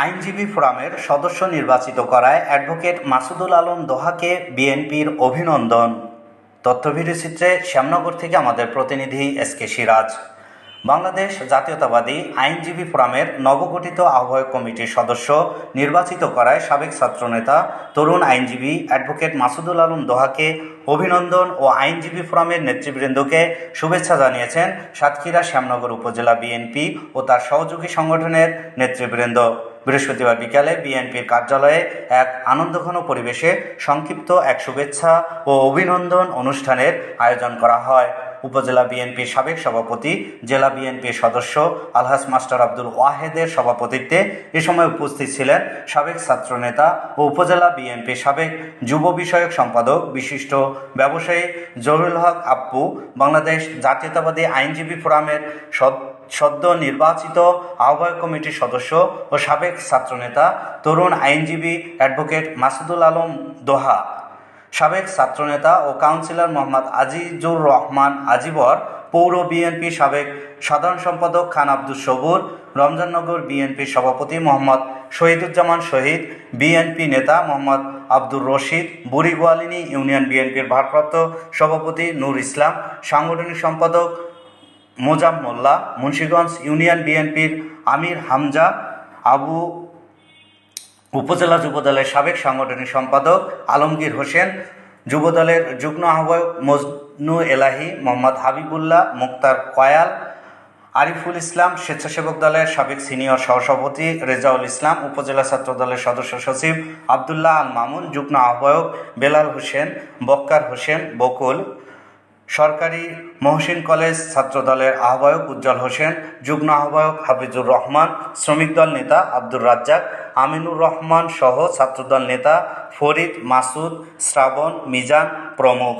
আইনজীবী ফোরামের সদস্য নির্বাচিত করায় অ্যাডভোকেট মাসুদুল আলম দোহাকে বিএনপির অভিনন্দন। তথ্যভিডিওচিত্রে শ্যামনগর থেকে আমাদের প্রতিনিধি এস কে সিরাজ। বাংলাদেশ জাতীয়তাবাদী আইনজীবী ফোরামের নবগঠিত আহ্বায়ক কমিটির সদস্য নির্বাচিত করায় সাবেক ছাত্রনেতা, তরুণ আইনজীবী অ্যাডভোকেট মাসুদুল আলম দোহাকে অভিনন্দন ও আইনজীবী ফোরামের নেতৃবৃন্দকে শুভেচ্ছা জানিয়েছেন সাতক্ষীরা, শ্যামনগর উপজেলা বিএনপি ও তার সহযোগী সংগঠনের নেতৃবৃন্দ। বৃহস্পতিবার বিকালে বিএনপির কার্যালয়ে এক আনন্দঘন পরিবেশে সংক্ষিপ্ত এক শুভেচ্ছা ও অভিনন্দন অনুষ্ঠানের আয়োজন করা হয়। উপজেলা বিএনপির সাবেক সভাপতি, জেলা বিএনপির সদস্য আলহাস মাস্টার আব্দুল ওয়াহেদের সভাপতিত্বে এ সময় উপস্থিত ছিলেন সাবেক ছাত্রনেতা ও উপজেলা বিএনপির সাবেক যুব বিষয়ক সম্পাদক, বিশিষ্ট ব্যবসায়ী জহুরুল হক আপ্পু, বাংলাদেশ জাতীয়তাবাদী আইনজীবী ফোরামের সদ- সদ্য নির্বাচিত আহ্বায়ক কমিটির সদস্য ও সাবেক ছাত্রনেতা, তরুণ আইনজীবী অ্যাডভোকেট মাসুদুল আলম দোহা। সাবেক ছাত্রনেতা ও কাউন্সিলর মোহাম্মদ আজিজুর রহমান আজিবর পৌর বিএনপি সাবেক সাধারণ সম্পাদক খান আব্দুল সবুর, রমজাননগর বিএনপির সভাপতি মোহাম্মদ শহীদুজ্জামান শহীদ, বিএনপি নেতা মোহাম্মদ আব্দুর রশিদ, বুড়িগোয়ালিনী ইউনিয়ন বিএনপির ভারপ্রাপ্ত সভাপতি নূর ইসলাম, সাংগঠনিক সম্পাদক মোজাম মোল্লা মুন্সীগঞ্জ ইউনিয়ন বিএনপির আমির হামজা, আবু উপজেলা যুবদলের সাবেক সাংগঠনিক সম্পাদক আলমগীর হোসেন, যুবদলের যুগ্ম আহ্বায়ক মজনু এলাহি, মোহাম্মদ হাবিবুল্লাহ, মুক্তার কয়াল আরিফুল ইসলাম, স্বেচ্ছাসেবক দলের সাবেক সিনিয়র সহসভাপতি রেজাউল ইসলাম, উপজেলা ছাত্র দলের সদস্য সচিব আবদুল্লাহ আল মামুন, যুগ্ম আহ্বায়ক বেলাল হোসেন, বক্কার হোসেন, বকুল, সরকারি মহসিন কলেজ ছাত্র দলের আহ্বায়ক উজ্জ্বল হোসেন, যুগ্ম আহ্বায়ক হাফিজুর রহমান, শ্রমিক দল নেতা আব্দুর রাজ্জাক আমিনুর রহমান সহ ছাত্রদল নেতা ফরিদ মাসুদ শ্রাবণ মিজান প্রমুখ।